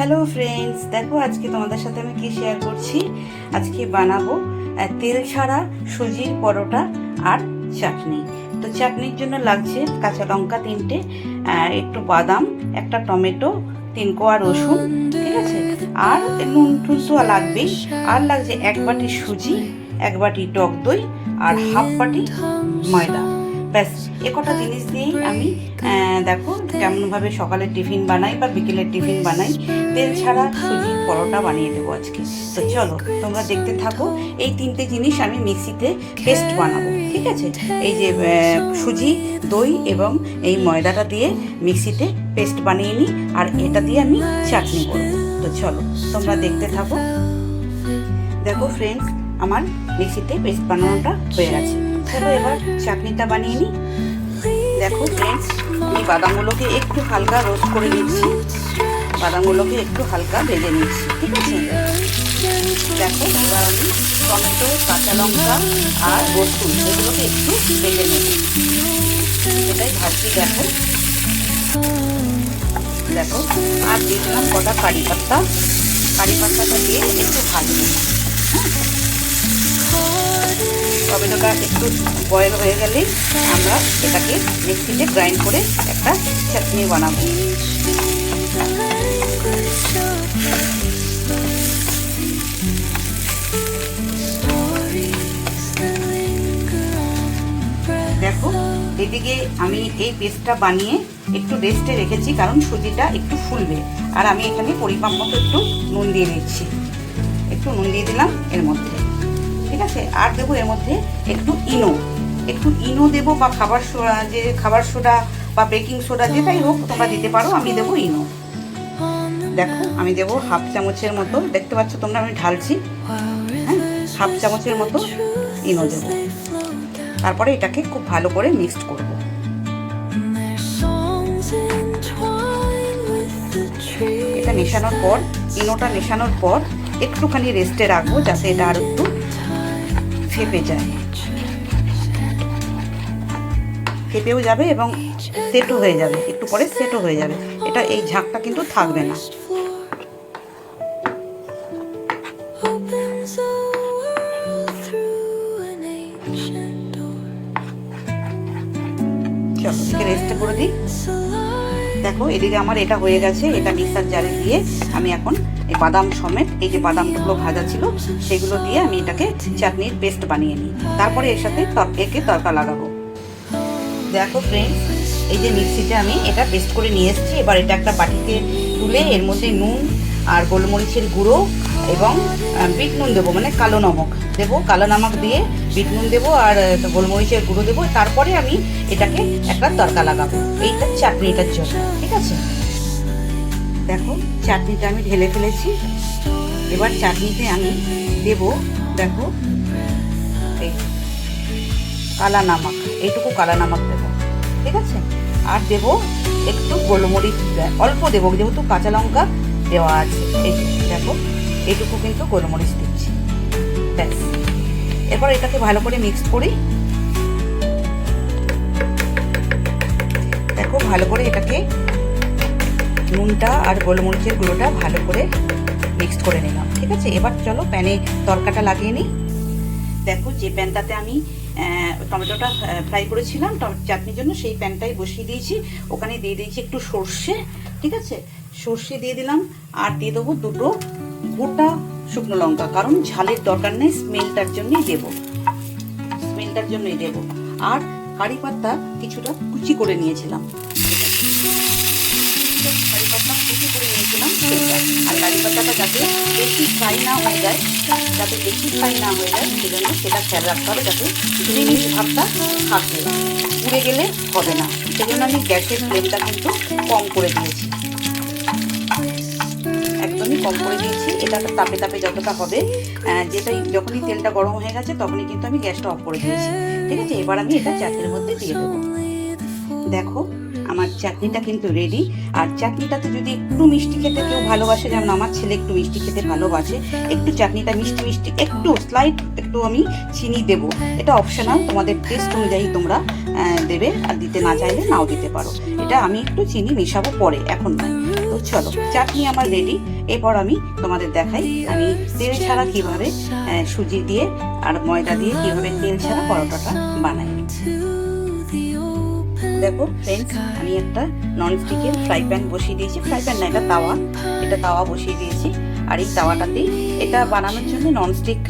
Hello friends দেখো, আজকে তোমাদের সাথে আমি কি শেয়ার করছি? আজকে বানাবো তেল ছাড়া সুজির পরোটা আর চাটনি। তো চাটনির জন্য লাগছে কাঁচা লঙ্কা তিনটে একটু বাদাম, একটা টমেটো, তিন কোয়া রসুন, ঠিক আছে? আর নুন টুন তো লাগবেই আর লাগছে এক বাটি সুজি, এক বাটি টক দই, আর হাফ বাটি ময়দা। ব্যাস, এ কটা জিনিস দিয়েই আমি দেখো কেমনভাবে সকালে টিফিন বানাই বা বিকেলের টিফিন বানাই। তেল ছাড়া সুজির পরোটা বানিয়ে দেবো আজকে। তো চলো, তোমরা দেখতে থাকো, এই তিনটে জিনিস আমি মিক্সিতে পেস্ট বানাবো, ঠিক আছে? এই যে সুজি, দই এবং এই ময়দাটা দিয়ে মিক্সিতে পেস্ট বানিয়ে নিই, আর এটা দিয়ে আমি চাটনি করব। তো চলো, তোমরা দেখতে থাকো। দেখো ফ্রেন্ডস আমার মিক্সিতে পেস্ট বানানোটা হয়ে গেছে। চলো এবার চাটনিটা বানিয়ে নিই। দেখো ফ্রেন্ডস আমি বাদামগুলোকে একটু হালকা রোস্ট করে নিচ্ছি। বাদামগুলোকে একটু হালকা ভেজে নিচ্ছি, ঠিক আছে? দেখো, এবার আমি টমেটো, কাঁচা লঙ্কা আর রসুন, এগুলোকে একটু ভেজে নেব। এটাই ভাজছি, দেখো। দেখো, আর দিলাম কটা কারি পাত্তা কারি পাত্তাটা দিয়ে একটু ভাজবো। টমেটোটা একটু বয়েল হয়ে গেলেই আমরা এটাকে মিক্সিতে গ্রাইন্ড করে একটা চাটনি বানাবো। দেখো, এদিকে আমি এই পেস্টটা বানিয়ে একটু রেস্টে রেখেছি, কারণ সুজিটা একটু ফুলবে। আর আমি এখানে পরিমাপ মতো একটু নুন দিয়ে দিচ্ছি। একটু নুন দিয়ে দিলাম এর মধ্যে। ঠিক আছে? আর দেবো এর মধ্যে একটু ইনো। একটু ইনো দেবো বা খাবার সোডা যে খাবার সোডা বা বেকিং সোডা যেটাই হোক তোমরা দিতে পারো, আমি দেবো ইনো। দেখো, আমি দেবো হাফ চামচের মতো, দেখতে পাচ্ছ তোমরা আমি ঢালছি। হ্যাঁ হাফ চামচের মতো ইনো দেবো। তারপরে এটাকে খুব ভালো করে মিক্সড করব। এটা মেশানোর পর, ইনোটা মেশানোর পর একটুখানি রেস্টে রাখব, যাতে এটা আর একটু ফেপে যায় ফেপেও যাবে এবং সেটও হয়ে যাবে একটু পরে সেটও হয়ে যাবে এটা এই ঝাঁকটা কিন্তু থাকবে না. চলো করে দিই. দেখো, এদিকে আমার এটা হয়ে গেছে, এটা মিক্সার জারে দিয়ে আমি এখন এই বাদাম সমেত এই যে বাদামগুলো ভাজা ছিল, সেগুলো দিয়ে আমি এটাকে চাটনির পেস্ট বানিয়ে নিই। তারপরে এর সাথে একে তরকা লাগাবো। দেখো ফ্রেন্ডস এই যে মিক্সিতে আমি এটা পেস্ট করে নিয়ে এসেছি। এবার এটা একটা বাটিতে তুলে এর মধ্যে নুন আর গোলমরিচের গুঁড়ো এবং বিট নুন দেবো মানে কালো নমক দেবো। কালো নমক দিয়ে বিট নুন দেবো আর গোলমরিচের গুঁড়ো দেবো। তারপরে আমি এটাকে একটা তরকা লাগাবো। এইটা চাটনিটার জন্য, ঠিক আছে? দেখো, চাটনিটা আমি ঢেলে ফেলেছি। এবার চাটনিতে আমি দেব, দেখো, এই কালা নামক, এইটুকু কালা নামক দেবো, ঠিক আছে? আর দেব একটু গোলমরিচ অল্প দেবো, যেহেতু কাঁচা লঙ্কা দেওয়া আছে, এই দেখো, এইটুকু কিন্তু গোলমরিচ দিচ্ছি, ব্যাস। এরপর এটাকে ভালো করে মিক্স করি। দেখো, ভালো করে এটাকে নুনটা আর গোলমরিচের গুঁড়োটা ভালো করে মিক্সড করে নিলাম, ঠিক আছে? এবার চলো প্যানে তরকাটা লাগিয়ে নিই। দেখো যে প্যানটাতে আমি টমেটোটা ফ্রাই করেছিলাম চাটনির জন্য সেই প্যানটাই বসিয়ে দিয়েছি। ওখানে দিয়ে দিয়েছি একটু সর্ষে, ঠিক আছে? সর্ষে দিয়ে দিলাম আর দিয়ে দেবো দুটো গোটা শুকনো লঙ্কা, কারণ ঝালের দরকার নেই, স্মেলটার জন্যই দেবো। স্মেলটার জন্যই দেবো। আর কারি পাতা কিছুটা কুচি করে নিয়েছিলাম। কুচি করে নিয়েছিলাম সেটা আর কারি পাতাটা যাতে বেশি ফ্রাই না হয়ে যায় যাতে বেশি ফ্রাই না হয়ে যায় সেজন্য সেটা খেয়াল রাখতে হবে যাতে গ্রিনিশ ভাবটা থাকে পুড়ে গেলে হবে না সেজন্য আমি গ্যাসের ফ্লেমটা কিন্তু কম করে দিয়েছি। একদমই কম করে দিয়েছি। এটা তাপে তাপে যতটা হবে যেটাই যখনই তেলটা গরম হয়ে গেছে, তখনই কিন্তু আমি গ্যাসটা অফ করে দিয়েছি ঠিক আছে এবার আমি এটা চাটনির মধ্যে দিয়ে দেবো। দেখো আমার চাটনিটা কিন্তু রেডি আর চাটনিটাতে যদি একটু মিষ্টি খেতে কেউ ভালোবাসে, যেমন আমার ছেলে একটু মিষ্টি খেতে ভালোবাসে, একটু চাটনিটা মিষ্টি মিষ্টি, একটু স্লাইট একটু আমি চিনি দেব। এটা অপশনাল তোমাদের টেস্ট অনুযায়ী তোমরা দেবে আর দিতে না চাইলে নাও দিতে পারো। এটা আমি একটু চিনি মেশাবো পরে, এখন নয়। তো চলো, চাটনি আমার রেডি এরপর আমি তোমাদের দেখাই, আমি তেল ছাড়া কীভাবে সুজি দিয়ে আর ময়দা দিয়ে কীভাবে তেল ছাড়া পরোটাটা বানাই। দেখো ফ্রেন্ডস আমি একটা নন স্টিকের ফ্রাই প্যান বসিয়ে দিয়েছি। ফ্রাই প্যান না, এটা তাওয়া। এটা তাওয়া বসিয়ে দিয়েছি। আর এই তাওয়াটাতেই এটা বানানোর জন্য নন স্টিক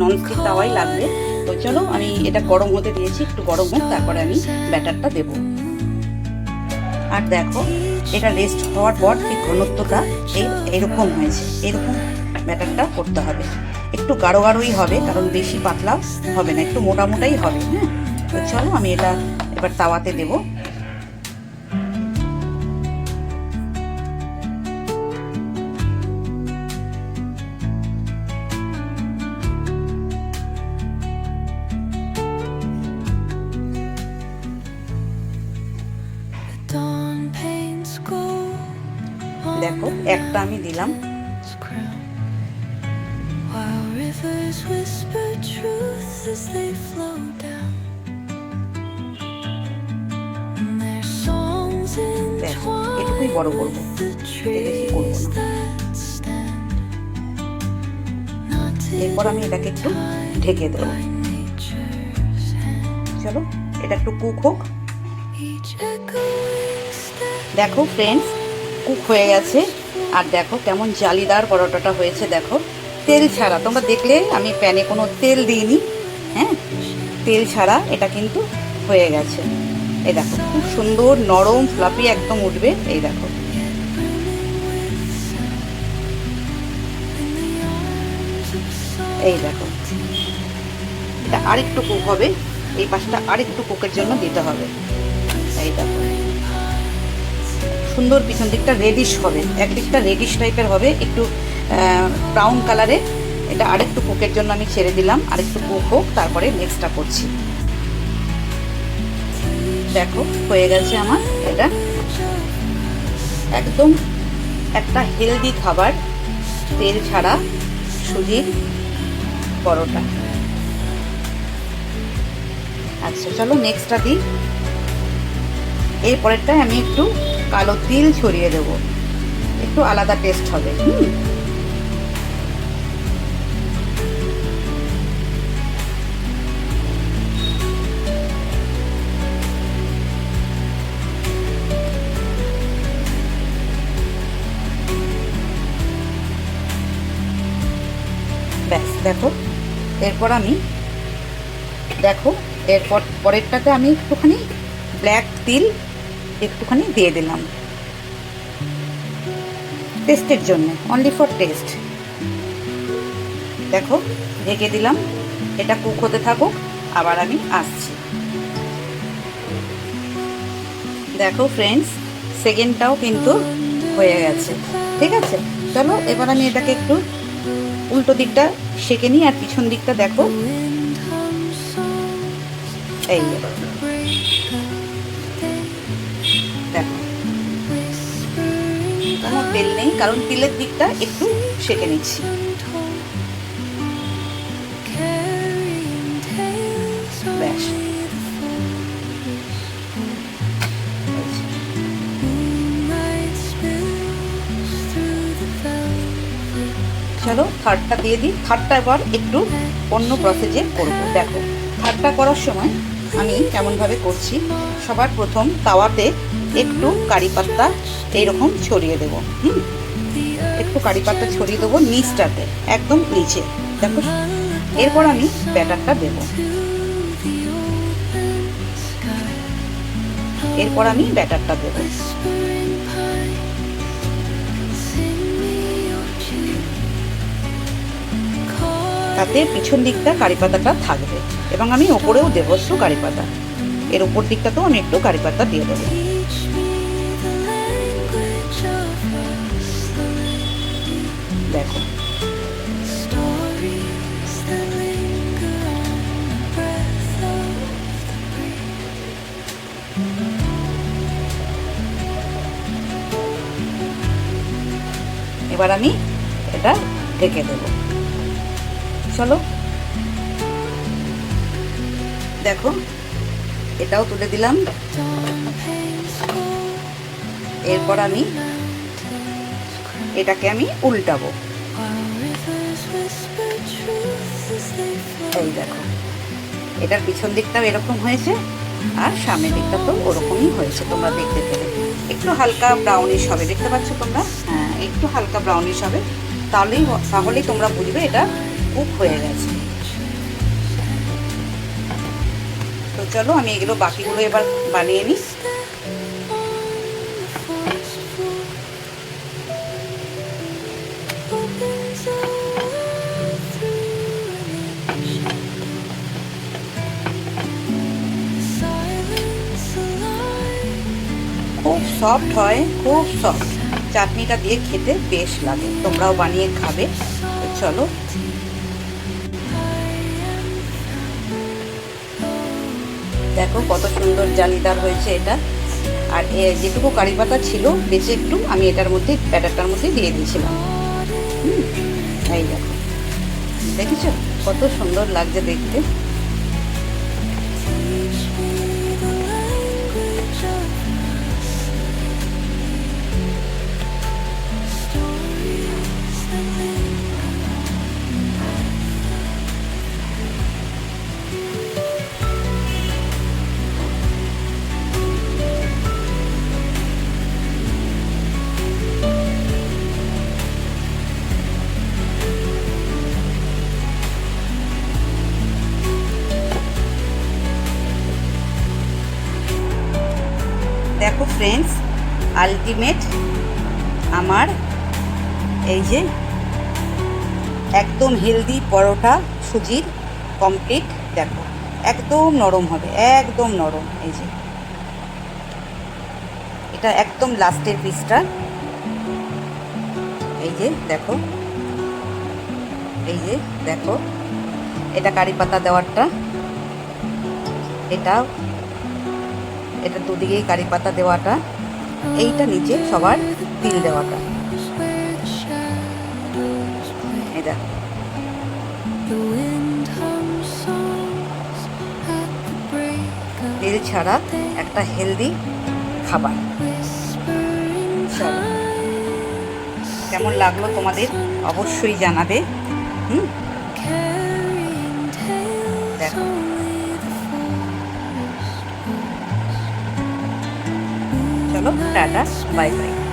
নন স্টিক তাওয়াই লাগবে। তো চলো, আমি এটা গরম হতে দিয়েছি, একটু গরম হোক, তারপরে আমি ব্যাটারটা দেবো। আর দেখো, এটা রেস্ট হওয়ার পর এই ঘনত্বটা এই, এরকম হয়েছে। এরকম ব্যাটারটা করতে হবে। একটু গাঢ় গাঢ়ই হবে, কারণ বেশি পাতলা হবে না, একটু মোটা মোটাই হবে হ্যাঁ? তো চলো, আমি এটা এবার তাওয়াতে দেব দেখো একটা আমি দিলাম. Rivers whisper truth as they flow down. ব্যাস, এটুকুই বড় করব। করব এরপর আমি এটাকে একটু ঢেকে দেবো. চলো, এটা একটু কুক হোক। দেখো ফ্রেন্ডস কুক হয়ে গেছে। আর দেখো কেমন জালিদার পরোটাটা হয়েছে, দেখো। তেল ছাড়া, তোমরা দেখলে আমি প্যানে কোনো তেল দিইনি হ্যাঁ? তেল ছাড়া এটা কিন্তু হয়ে গেছে। এই দেখো, খুব সুন্দর, নরম ফ্লাপি একদম উঠবে, এই দেখো। এই দেখো, এটা আরেকটু কুক হবে, এই পাশটা আরেকটু কুকের জন্য দিতে হবে। এই দেখো, সুন্দর পিছন দিকটা রেডিশ হবে, এক দিকটা রেডিশ টাইপের হবে, একটু ব্রাউন কালারে এটা আরেকটু কুকের জন্য আমি ছেড়ে দিলাম, আরেকটু কুক হোক, তারপরে নেক্সটটা করছি। দেখো, হয়ে গেছে আমার এটা। একদম একটা হেলদি খাবার, তেল ছাড়া সুজির পরোটা। আচ্ছা চলো নেক্সটটা দিই। এরপরেরটায় আমি একটু কালো তিল ছড়িয়ে দেবো। একটু আলাদা টেস্ট হবে, হুম? দেখো। এরপর আমি দেখো, এরপর পরেরটাতে আমি একটুখানি ব্ল্যাক তিল একটুখানি দিয়ে দিলাম। টেস্টের জন্য অনলি ফর টেস্ট দেখো, ঢেকে দিলাম। এটা কুক হতে থাকুক, আবার আমি আসছি। দেখো ফ্রেন্ডস সেকেন্ডটাও কিন্তু হয়ে গেছে। ঠিক আছে? চলো, এবার আমি এটাকে একটু উল্টো দিকটা সেকে নিই আর পিছন দিকটা দেখো। এই দেখো। তেল নেই, কারণ তেলের দিকটা একটু সেকে নিচ্ছি। থার্ডটা দিয়ে দিই। থার্ডটা এবার একটু অন্য প্রসেসে করব। দেখো থার্ডটা করার সময় আমি কেমনভাবে করছি, সবার প্রথম তাওয়াতে একটু কারি পাত্তা এইরকম ছড়িয়ে দেবো, হুম? একটু কারি পাত্তা ছড়িয়ে দেবো নিচটাতে, একদম নিচে, দেখো। এরপর আমি ব্যাটারটা দেবো. এরপর আমি ব্যাটারটা দেবো। তাতে পিছন দিকটা কারি পাতাটা থাকবে এবং আমি ওপরেও দেবো একটু কারি পাতা। এর উপর দিকটাতেও আমি একটু কারি পাতা দিয়ে দেবো। দেখো. এবার আমি এটা ঢেকে দেব। চলো। দেখো, এটাও তুলে দিলাম। এরপর আমি এটাকে আমি উল্টাবো. এই দেখো, এটার পিছন দিকটাও এরকম হয়েছে, আর সামনের দিকটা তো ওরকমই হয়েছে, তোমরা দেখতে পেলে। একটু হালকা ব্রাউনিশ হবে, দেখতে পাচ্ছ তোমরা? হ্যাঁ একটু হালকা ব্রাউনিশ হবে। তাহলেই তাহলেই তোমরা বুঝবে এটা কুক হয়ে গেছে। তো চলো, আমি এগুলো বাকিগুলো এবার বানিয়ে নিই. খুব সফট হয়, খুব সফট চাটনিটা দিয়ে খেতে বেশ লাগে, তোমরাও বানিয়ে খাবে। চলো দেখো কত সুন্দর জালিদার হয়েছে এটা। আর যেটুকু কারি পাতা ছিল, বেঁচে একটু আমি এটার মধ্যে, ব্যাটারটার মধ্যে দিয়ে দিয়েছিলাম। এই দেখো। দেখেছ? কত সুন্দর লাগছে দেখতে। দেখো ফ্রেন্ডস আলটিমেট আমার এই যে একদম হেলদি পরোটা সুজির কমপ্লিট দেখো, একদম নরম হবে, একদম নরম, এই যে। এটা একদম লাস্টের পিসটা এই যে, দেখো। এই যে, দেখো। এটা কারি পাতা দেওয়ারটা। এটা এটা দুদিকেই কারি পাতা দেওয়াটা, এইটা নিচে সবার তিল দেওয়াটা। of তিল ছাড়া একটা হেলদি খাবার। কেমন লাগল তোমাদের অবশ্যই জানাবে। হুম? Tata bye bye.